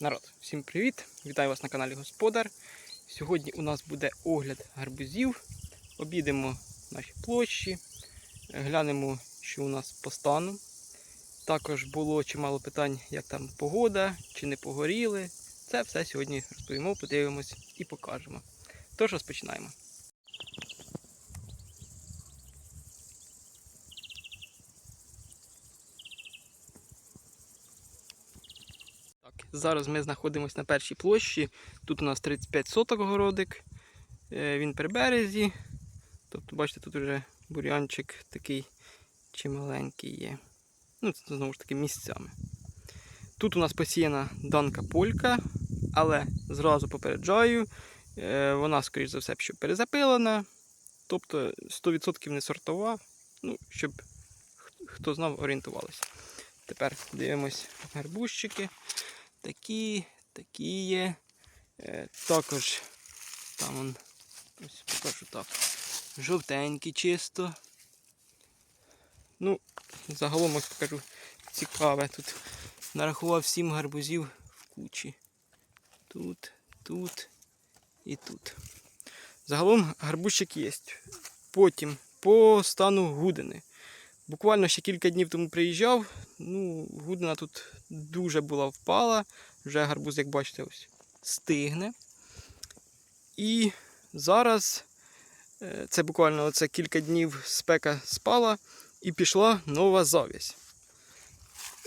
Народ, всім привіт! Вітаю вас на каналі Господар. Сьогодні у нас буде огляд гарбузів. Обійдемо наші площі, глянемо, що у нас по стану. Також було чимало питань, як там погода, чи не погоріли. Це все сьогодні розповімо, подивимось і покажемо. Тож розпочинаємо. Так, зараз ми знаходимося на першій площі. Тут у нас 35 соток городик. Е, Він при березі. Тобто, бачите, тут вже бур'янчик такий чималенький є. Ну, це знову ж таки місцями. Тут у нас посіяна данка полька, але зразу попереджаю, е, вона, скоріш за все, що перезапилена. Тобто 100% не сортова, ну, щоб хто знав, орієнтувалися. Тепер дивимось гарбузчики. Такі, такі є. Е, також там он, ось покажу так. Жовтенькі чисто. Ну, загалом ось покажу цікаве. Тут нарахував 7 гарбузів в кучі. Тут, тут і тут. Загалом гарбузчик є. Потім по стану гудини. Буквально ще кілька днів тому приїжджав. Ну, гудина тут дуже була впала. Вже гарбуз, як бачите, ось стигне. І зараз е, це буквально оце кілька днів спека спала і пішла нова зав'язь.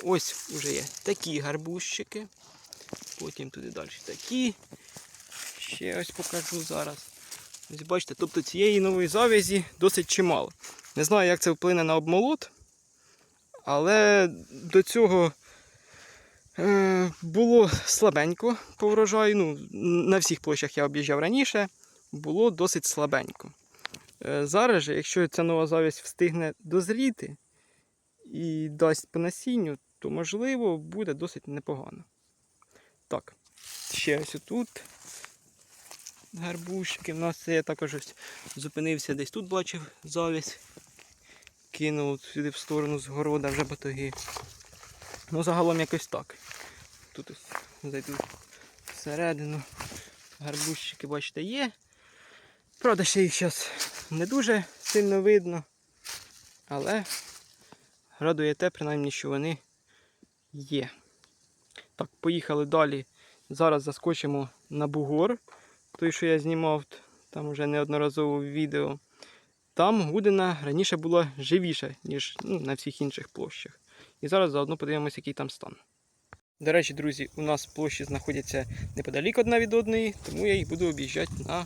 Ось уже є такі гарбузчики. Потім туди далі такі. Ще ось покажу зараз. Ось бачите, тобто цієї нової зав'язі досить чимало. Не знаю, як це вплине на обмолот, але до цього е, було слабенько по врожаю. Ну, на всіх площах я об'їжджав раніше, було досить слабенько. Е, зараз же, якщо ця нова завість встигне дозріти і дасть по насінню, то можливо буде досить непогано. Так, ще ось тут гарбушки. У нас я також ось зупинився десь тут бачив завість. Кинув сюди в сторону з города вже батоги. Ну, загалом якось так. Тут ось зайду всередину. Гарбузчики, бачите, є. Правда, ще їх зараз не дуже сильно видно. Але радує те, принаймні, що вони є. Так, поїхали далі. Зараз заскочимо на бугор. Той, що я знімав там вже неодноразово відео. Там гудина раніше була живіша, ніж ну, на всіх інших площах. І зараз заодно подивимося, який там стан. До речі, друзі, у нас площі знаходяться неподалік одна від одної, тому я їх буду об'їжджати на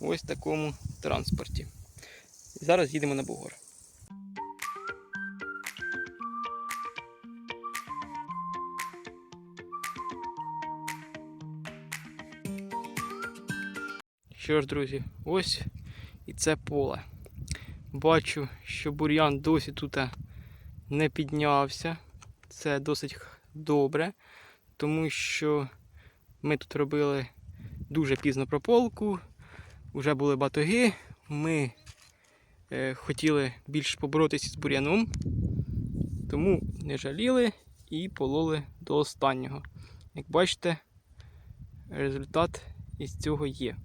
ось такому транспорті. Зараз їдемо на бугор. Що ж, друзі, ось і це поле. Бачу, що бур'ян досі тут не піднявся. Це досить добре, тому що ми тут робили дуже пізно прополку, вже були батоги. Ми е, хотіли більш поборотися з бур'яном, тому не жаліли і пололи до останнього. Як бачите, результат із цього є.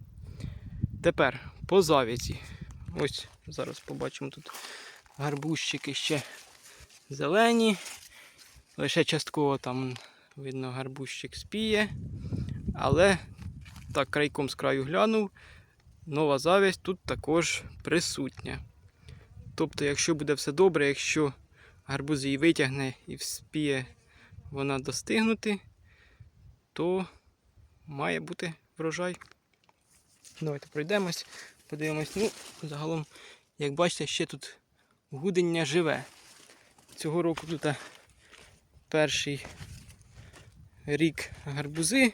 Тепер по завязі. Ось зараз побачимо тут гарбузчики ще зелені. Лише частково там видно гарбузчик спіє. Але так крайком з краю глянув. Нова завязь тут також присутня. Тобто, якщо буде все добре, якщо гарбуз її витягне і вспіє вона достигнути, то має бути врожай. Давайте пройдемось, подивимось. Ну, загалом, як бачите, ще тут гудення живе. Цього року тут перший рік гарбузи.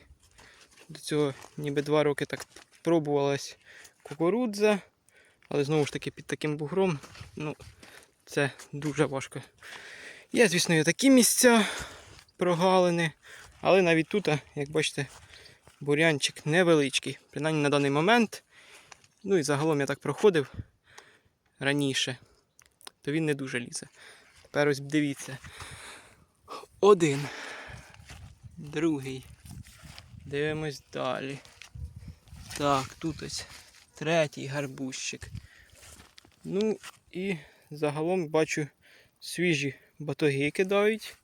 До цього ніби два роки так пробувалась кукурудза. Але знову ж таки під таким бугром ну, це дуже важко. Є, звісно, і такі місця прогалини. Але навіть тут, як бачите, бурянчик невеличкий, принаймні на даний момент. Ну і загалом я так проходив раніше, то він не дуже лізе. Тепер ось дивіться. Один, другий, Дивимось далі. Так, тут ось третій гарбузчик. Ну і загалом бачу свіжі батоги кидають.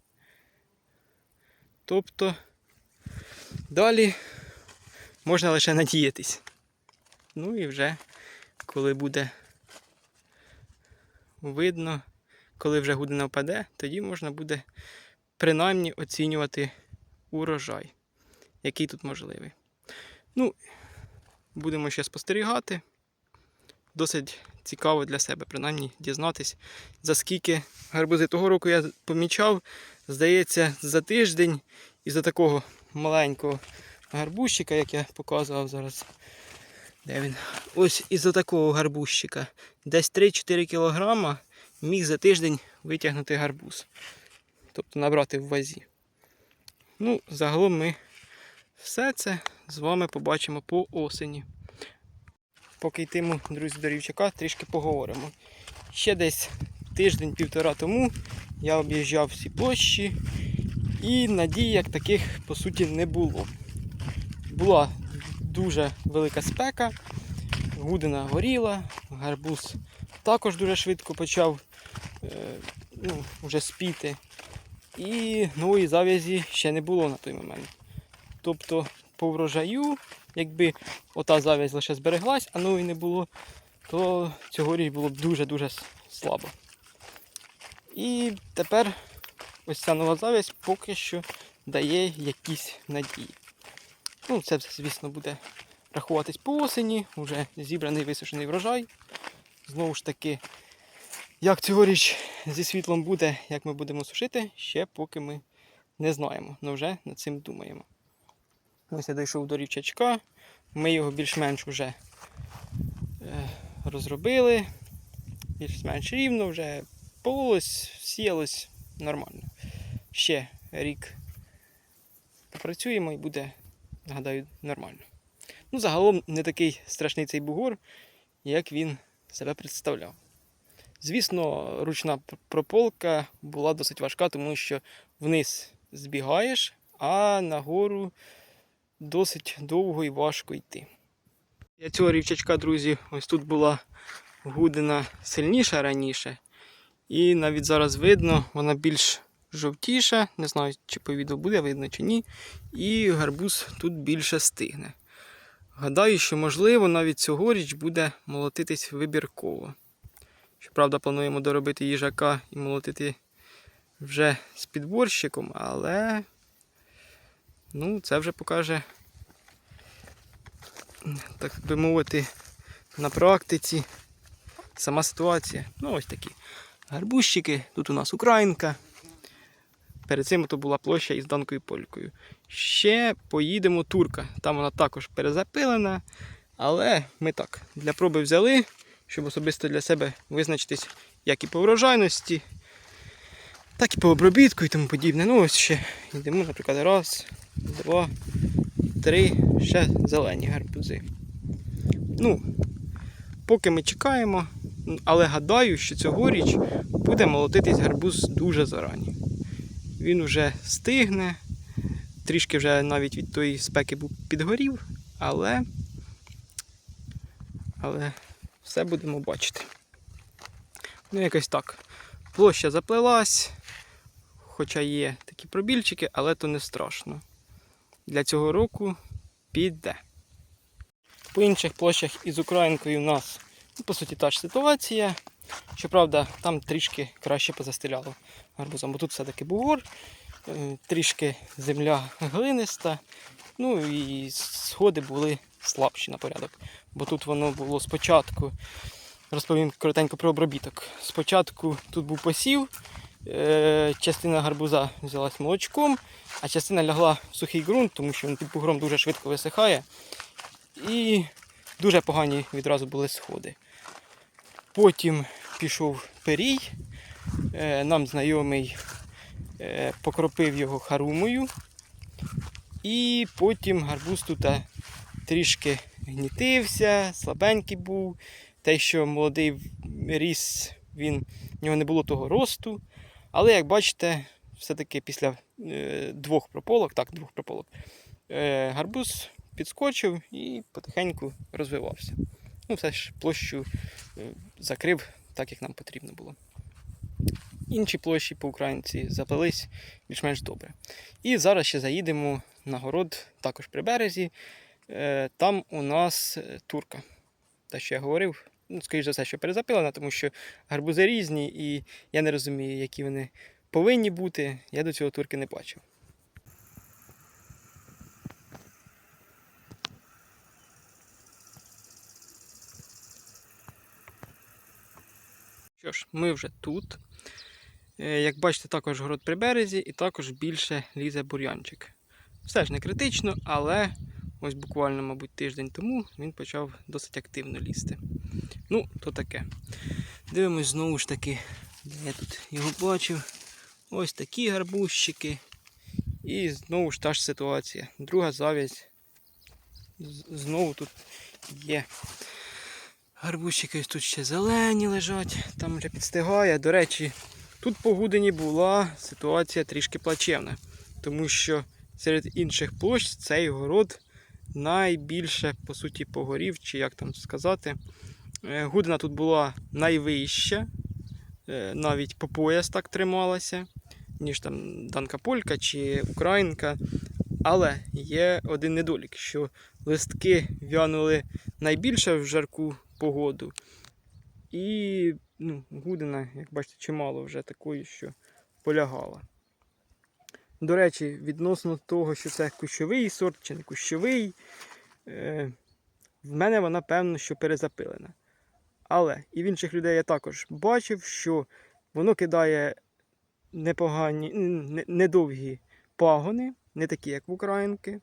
Тобто далі можна лише надіятись. Ну і вже коли буде видно, коли вже гудина впаде, тоді можна буде принаймні оцінювати урожай, який тут можливий. Ну, будемо ще спостерігати. Досить цікаво для себе, принаймні дізнатись, за скільки гарбузи того року я помічав, здається, за тиждень із-за такого маленького гарбузчика, як я показував зараз. Де він? Ось із-за такого гарбузчика. Десь 3-4 кілограма міг за тиждень витягнути гарбуз. Тобто набрати в вазі. Ну, загалом ми все це з вами побачимо по осені. Поки йтиму, друзі, до рівчака, трішки поговоримо. Ще десь тиждень-півтора тому я об'їжджав всі площі і надій як таких по суті не було. Була дуже велика спека, гудина горіла, гарбуз також дуже швидко почав е, ну, вже спіти. І нової зав'язі ще не було на той момент. Тобто по врожаю, якби ота зав'язь лише збереглась, а нової не було, то цьогоріч було б дуже-дуже слабо. І тепер ось ця нова зав'язь поки що дає якісь надії. Ну, це, звісно, буде рахуватись по осені, вже зібраний висушений врожай. Знову ж таки, як цьогоріч зі світлом буде, як ми будемо сушити, ще поки ми не знаємо, але вже над цим думаємо. Ось я дійшов до рівчачка, ми його більш-менш вже е, розробили, більш-менш рівно, вже пололось, сіялось нормально. Ще рік попрацюємо і буде, гадаю, нормально. Ну, загалом не такий страшний цей бугор, як він себе представляв. Звісно, ручна прополка була досить важка, тому що вниз збігаєш, а нагору досить довго і важко йти. Я цього рівчачка, друзі, ось тут була гудина сильніша раніше. І навіть зараз видно, вона більш жовтіша. Не знаю, чи по відео буде видно чи ні. І гарбуз тут більше стигне. Гадаю, що можливо навіть цьогоріч буде молотитись вибірково. Щоправда, плануємо доробити їжака і молотити вже з підборщиком, але ну, це вже покаже, так би мовити, на практиці сама ситуація. Ну, ось такі гарбузчики. Тут у нас Українка. Перед цим то була площа із данкою полькою. Ще поїдемо турка. Там вона також перезапилена. Але ми так для проби взяли, щоб особисто для себе визначитись як і по врожайності, так і по обробітку і тому подібне. Ну ось ще йдемо, наприклад, раз, два, три, ще зелені гарбузи. Ну, поки ми чекаємо, але гадаю, що цьогоріч буде молотитись гарбуз дуже зарані. Він вже стигне, трішки вже навіть від тої спеки був підгорів, але, але все будемо бачити. Ну, якось так. Площа заплелась, хоча є такі пробільчики, але то не страшно. Для цього року піде. По інших площах із Українкою у нас, ну, по суті, та ж ситуація. Щоправда, там трішки краще позастеляло гарбузом, бо тут все-таки бугор, е, трішки земля глиниста, ну і сходи були слабші на порядок. Бо тут воно було спочатку, розповім коротенько про обробіток. Спочатку тут був посів, е, частина гарбуза взялась молочком, а частина лягла в сухий ґрунт, тому що він під бугром дуже швидко висихає. І дуже погані відразу були сходи. Потім пішов перій, е, нам знайомий е, покропив його харумою. І потім гарбуз тут е, трішки гнітився, слабенький був. Те, що молодий ріс, він, в нього не було того росту. Але як бачите, все-таки після е, двох прополок, так, двох прополок, е, гарбуз підскочив і потихеньку розвивався. Ну, все ж площу е, закрив так, як нам потрібно було. Інші площі по українці запились більш-менш добре. І зараз ще заїдемо на город, також при березі. Е, Там у нас е, турка. Те, що я говорив, ну, скоріш за все, що перезапилена, тому що гарбузи різні, і я не розумію, які вони повинні бути. Я до цього турки не бачив. Ж, ми вже тут. Е, Як бачите, також город при березі і також більше лізе бур'янчик. Все ж не критично, але ось буквально, мабуть, тиждень тому він почав досить активно лізти. Ну, то таке. Дивимось знову ж таки, де я тут його бачив. Ось такі гарбузчики. І знову ж та ж ситуація. Друга завязь. Знову тут є. Гарбузчики тут ще зелені лежать, там вже підстигає. До речі, тут по Гудині була ситуація трішки плачевна, тому що серед інших площ цей город найбільше, по суті, погорів, чи як там сказати. Е, Гудина тут була найвища, е, навіть по пояс так трималася, ніж там Данка Полька чи Українка. Але є один недолік, що листки в'янули найбільше в жарку погоду. І ну, Гудина, як бачите, чимало вже такої, що полягала. До речі, відносно того, що це кущовий сорт чи не кущовий, е, в мене вона певно, що перезапилена. Але і в інших людей я також бачив, що воно кидає непогані, недовгі пагони, не такі, як в Українки,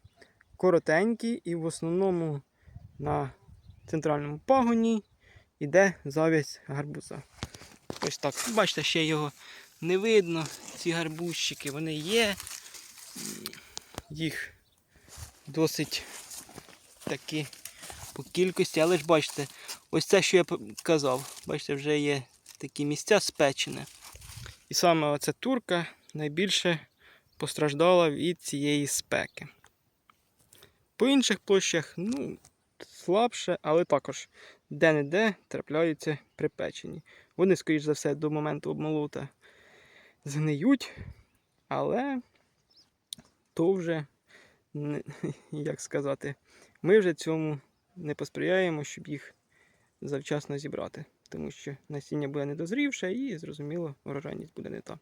коротенькі, і в основному на центральному пагоні йде завязь гарбуза. Ось так. Бачите, ще його не видно. Ці гарбузчики, вони є. Їх досить такі по кількості, але ж бачите, ось це, що я казав, бачите, вже є такі місця спечене. І саме оця турка найбільше постраждала від цієї спеки. По інших площах, ну, слабше, але також де-не-де трапляються припечені. Вони, скоріш за все, до моменту обмолота згниють, але то вже, як сказати, ми вже цьому не посприяємо, щоб їх завчасно зібрати. Тому що насіння буде недозрівше і, зрозуміло, урожайність буде не та.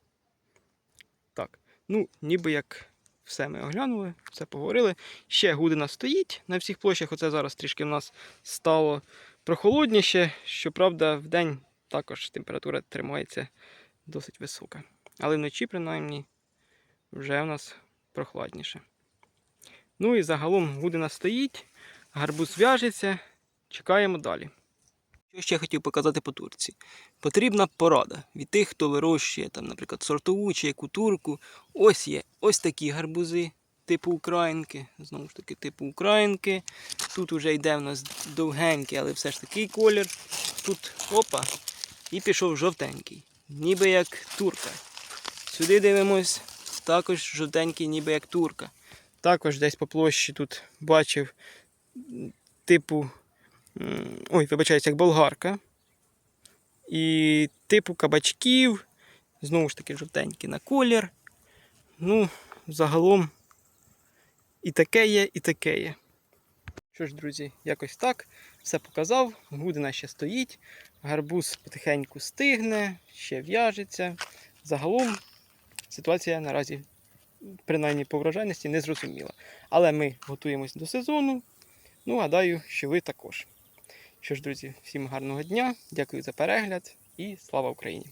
Так, ну, ніби як все ми оглянули, все поговорили. Ще гудина стоїть на всіх площах. Оце зараз трішки в нас стало прохолодніше. Щоправда, в день також температура тримається досить висока. Але вночі, принаймні, вже в нас прохладніше. Ну і загалом гудина стоїть, гарбуз в'яжеться, чекаємо далі. Що ще хотів показати по турці? Потрібна порада від тих, хто вирощує, там, наприклад, сортову чи яку турку. Ось є ось такі гарбузи типу українки. Знову ж таки, типу українки. Тут вже йде в нас довгенький, але все ж такий колір. Тут опа, і пішов жовтенький, ніби як турка. Сюди дивимось, також жовтенький, ніби як турка. Також десь по площі тут бачив типу, ой, вибачаюсь, як болгарка. І типу кабачків. Знову ж таки, жовтенький на колір. Ну, загалом і таке є, і таке є. Що ж, друзі, якось так. Все показав. Гудина ще стоїть. Гарбуз потихеньку стигне, ще в'яжеться. Загалом ситуація наразі, принаймні по врожайності, не зрозуміла. Але ми готуємось до сезону. Ну, гадаю, що ви також. Що ж, друзі, всім гарного дня, дякую за перегляд і слава Україні!